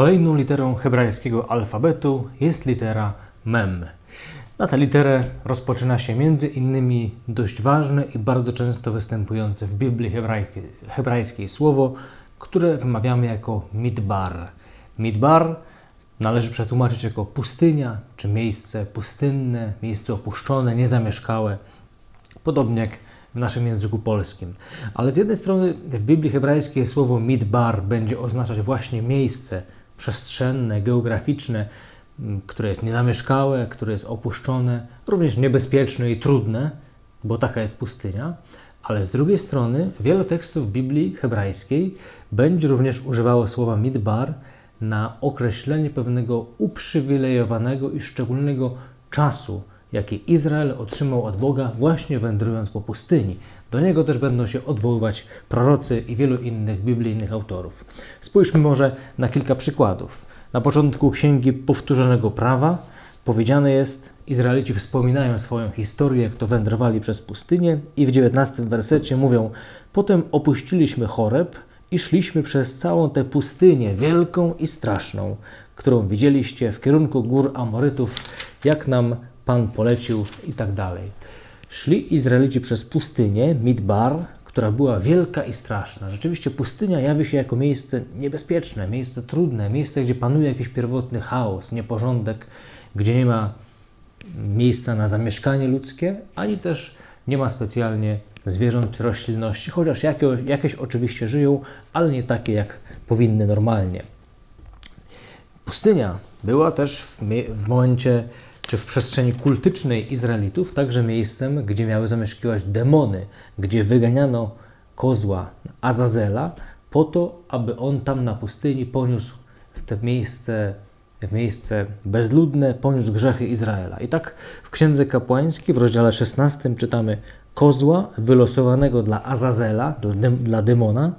Kolejną literą hebrajskiego alfabetu jest litera mem. Na tę literę rozpoczyna się między innymi dość ważne i bardzo często występujące w Biblii hebrajskiej, hebrajskiej słowo, które wymawiamy jako midbar. Midbar należy przetłumaczyć jako pustynia, czy miejsce pustynne, miejsce opuszczone, niezamieszkałe. Podobnie jak w naszym języku polskim. Ale z jednej strony w Biblii hebrajskiej słowo midbar będzie oznaczać właśnie miejsce przestrzenne, geograficzne, które jest niezamieszkałe, które jest opuszczone, również niebezpieczne i trudne, bo taka jest pustynia. Ale z drugiej strony wiele tekstów Biblii hebrajskiej będzie również używało słowa midbar na określenie pewnego uprzywilejowanego i szczególnego czasu, jaki Izrael otrzymał od Boga właśnie wędrując po pustyni. Do niego też będą się odwoływać prorocy i wielu innych biblijnych autorów. Spójrzmy może na kilka przykładów. Na początku Księgi Powtórzonego Prawa powiedziane jest, Izraelici wspominają swoją historię, jak to wędrowali przez pustynię i w 19 wersecie mówią, potem opuściliśmy Choreb i szliśmy przez całą tę pustynię wielką i straszną, którą widzieliście w kierunku gór Amorytów, jak nam Pan polecił i tak dalej. Szli Izraelici przez pustynię, Midbar, która była wielka i straszna. Rzeczywiście pustynia jawi się jako miejsce niebezpieczne, miejsce trudne, miejsce, gdzie panuje jakiś pierwotny chaos, nieporządek, gdzie nie ma miejsca na zamieszkanie ludzkie, ani też nie ma specjalnie zwierząt czy roślinności, chociaż jakieś, jakieś oczywiście żyją, ale nie takie, jak powinny normalnie. Pustynia była też w, w momencie czy w przestrzeni kultycznej Izraelitów także miejscem, gdzie miały zamieszkiwać demony, gdzie wyganiano kozła Azazela po to, aby on tam na pustyni poniósł w te miejsce, w miejsce bezludne, poniósł grzechy Izraela. I tak w Księdze Kapłańskiej w rozdziale 16 czytamy kozła wylosowanego dla Azazela, dla demona,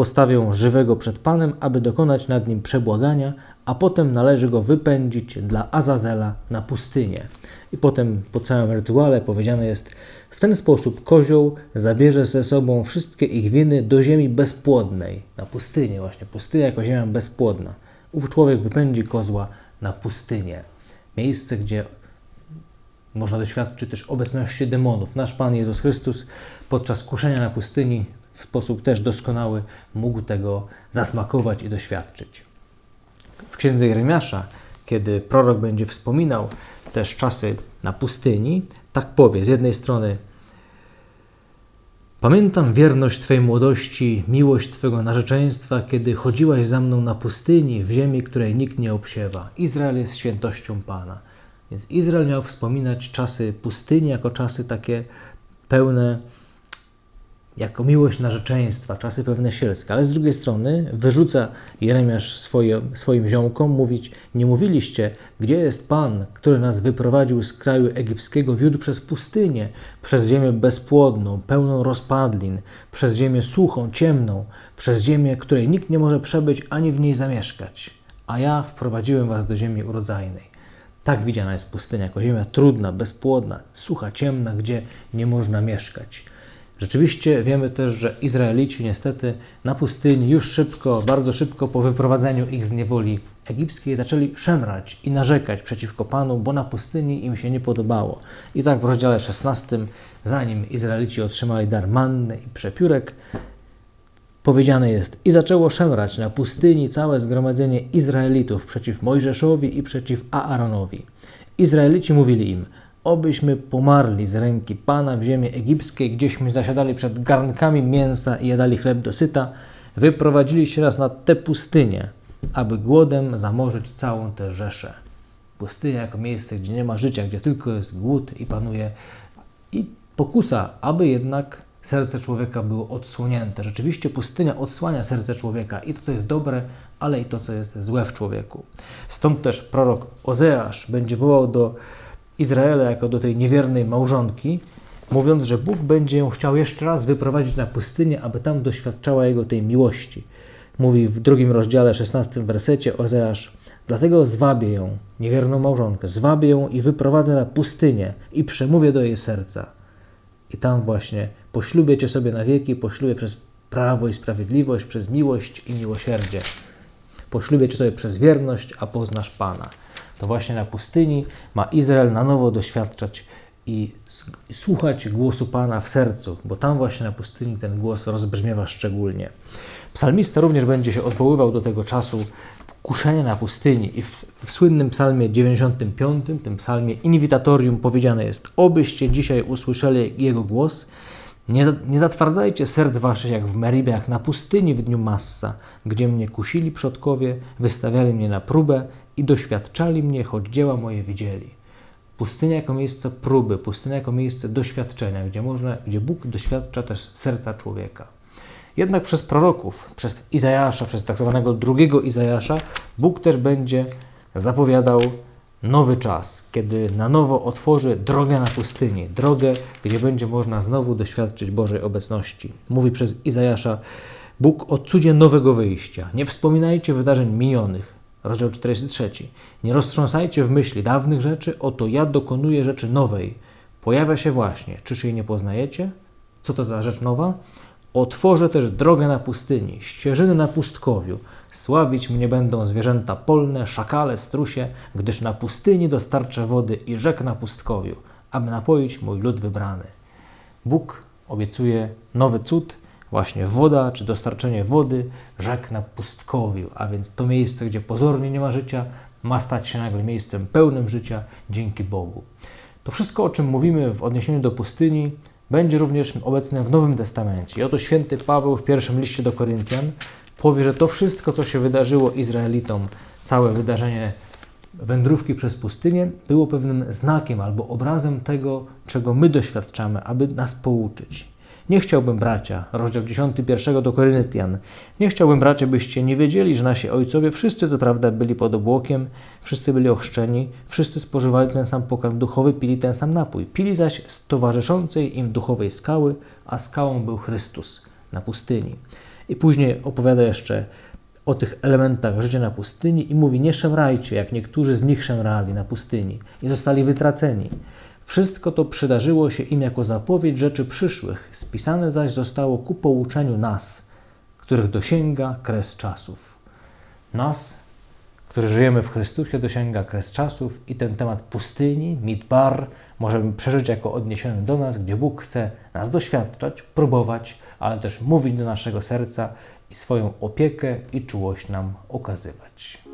postawią żywego przed Panem, aby dokonać nad nim przebłagania, a potem należy go wypędzić dla Azazela na pustynię. I potem po całym rytuale powiedziane jest, w ten sposób kozioł zabierze ze sobą wszystkie ich winy do ziemi bezpłodnej, na pustynię właśnie, pustynia jako ziemia bezpłodna. Ów człowiek wypędzi kozła na pustynię, miejsce, gdzie można doświadczyć też obecności demonów. Nasz Pan Jezus Chrystus podczas kuszenia na pustyni w sposób też doskonały mógł tego zasmakować i doświadczyć. W księdze Jeremiasza, kiedy prorok będzie wspominał też czasy na pustyni, tak powie: z jednej strony Pamiętam wierność Twojej młodości, miłość Twego narzeczeństwa, kiedy chodziłaś za mną na pustyni, w ziemi, której nikt nie obsiewa. Izrael jest świętością Pana. Więc Izrael miał wspominać czasy pustyni jako czasy takie pełne, jako miłość narzeczeństwa, czasy pewne sielskie. Ale z drugiej strony wyrzuca Jeremiasz swoje, swoim ziomkom mówić, nie mówiliście, gdzie jest Pan, który nas wyprowadził z kraju egipskiego, wiódł przez pustynię, przez ziemię bezpłodną, pełną rozpadlin, przez ziemię suchą, ciemną, przez ziemię, której nikt nie może przebyć ani w niej zamieszkać. A ja wprowadziłem was do ziemi urodzajnej. Tak widziana jest pustynia jako ziemia trudna, bezpłodna, sucha, ciemna, gdzie nie można mieszkać. Rzeczywiście wiemy też, że Izraelici niestety na pustyni już szybko, bardzo szybko po wyprowadzeniu ich z niewoli egipskiej zaczęli szemrać i narzekać przeciwko Panu, bo na pustyni im się nie podobało. I tak w rozdziale 16, zanim Izraelici otrzymali dar manny i przepiórek, Powiedziane jest: I zaczęło szemrać na pustyni całe zgromadzenie Izraelitów przeciw Mojżeszowi i przeciw Aaronowi. Izraelici mówili im: Obyśmy pomarli z ręki Pana w ziemi egipskiej, gdzieśmy zasiadali przed garnkami mięsa i jadali chleb dosyta, wyprowadziliście nas na tę pustynię, aby głodem zamorzyć całą tę rzeszę. Pustynia jako miejsce, gdzie nie ma życia, gdzie tylko jest głód i panuje i pokusa, aby jednak serce człowieka było odsłonięte. Rzeczywiście pustynia odsłania serce człowieka i to, co jest dobre, ale i to, co jest złe w człowieku. Stąd też prorok Ozeasz będzie wołał do Izraela jako do tej niewiernej małżonki, mówiąc, że Bóg będzie ją chciał jeszcze raz wyprowadzić na pustynię, aby tam doświadczała jego tej miłości. Mówi w drugim rozdziale, 16 wersecie Ozeasz, dlatego zwabię ją, niewierną małżonkę, zwabię ją i wyprowadzę na pustynię i przemówię do jej serca. I tam właśnie poślubię Cię sobie na wieki, poślubię przez prawo i sprawiedliwość, przez miłość i miłosierdzie. Poślubię Cię sobie przez wierność, a poznasz Pana. To właśnie na pustyni ma Izrael na nowo doświadczać i słuchać głosu Pana w sercu, bo tam właśnie na pustyni ten głos rozbrzmiewa szczególnie. Psalmista również będzie się odwoływał do tego czasu kuszenia na pustyni i w, w słynnym psalmie 95, tym psalmie Invitatorium powiedziane jest Obyście dzisiaj usłyszeli Jego głos, nie, nie zatwardzajcie serc waszych jak w Meribie, jak na pustyni w dniu Massa, gdzie mnie kusili przodkowie, wystawiali mnie na próbę i doświadczali mnie, choć dzieła moje widzieli. Pustynia jako miejsce próby, pustynia jako miejsce doświadczenia, gdzie, można, gdzie Bóg doświadcza też serca człowieka. Jednak przez proroków, przez Izajasza, przez tak zwanego drugiego Izajasza, Bóg też będzie zapowiadał nowy czas, kiedy na nowo otworzy drogę na pustyni, drogę, gdzie będzie można znowu doświadczyć Bożej obecności. Mówi przez Izajasza, Bóg odcudzie nowego wyjścia. Nie wspominajcie wydarzeń minionych. Rozdział 43. Nie roztrząsajcie w myśli dawnych rzeczy, oto ja dokonuję rzeczy nowej. Pojawia się właśnie. Czyż jej nie poznajecie? Co to za rzecz nowa? Otworzę też drogę na pustyni, ścieżyny na pustkowiu. Sławić mnie będą zwierzęta polne, szakale, strusie, gdyż na pustyni dostarczę wody i rzek na pustkowiu, aby napoić mój lud wybrany. Bóg obiecuje nowy cud, właśnie woda, czy dostarczenie wody, rzek na pustkowiu, a więc to miejsce, gdzie pozornie nie ma życia, ma stać się nagle miejscem pełnym życia dzięki Bogu. To wszystko, o czym mówimy w odniesieniu do pustyni, będzie również obecne w Nowym Testamencie. I oto święty Paweł w pierwszym liście do Koryntian powie, że to wszystko, co się wydarzyło Izraelitom, całe wydarzenie wędrówki przez pustynię, było pewnym znakiem albo obrazem tego, czego my doświadczamy, aby nas pouczyć. Nie chciałbym, bracia, rozdział 10, pierwszego do Koryntian, nie chciałbym, bracia, byście nie wiedzieli, że nasi ojcowie wszyscy, co prawda, byli pod obłokiem, wszyscy byli ochrzczeni, wszyscy spożywali ten sam pokarm duchowy, pili ten sam napój. Pili zaś z towarzyszącej im duchowej skały, a skałą był Chrystus na pustyni. I później opowiada jeszcze o tych elementach życia na pustyni i mówi: Nie szemrajcie, jak niektórzy z nich szemrali na pustyni i zostali wytraceni. Wszystko to przydarzyło się im jako zapowiedź rzeczy przyszłych, spisane zaś zostało ku pouczeniu nas, których dosięga kres czasów. Nas, którzy żyjemy w Chrystusie, dosięga kres czasów i ten temat pustyni, midbar, możemy przeżyć jako odniesiony do nas, gdzie Bóg chce nas doświadczać, próbować, ale też mówić do naszego serca i swoją opiekę i czułość nam okazywać.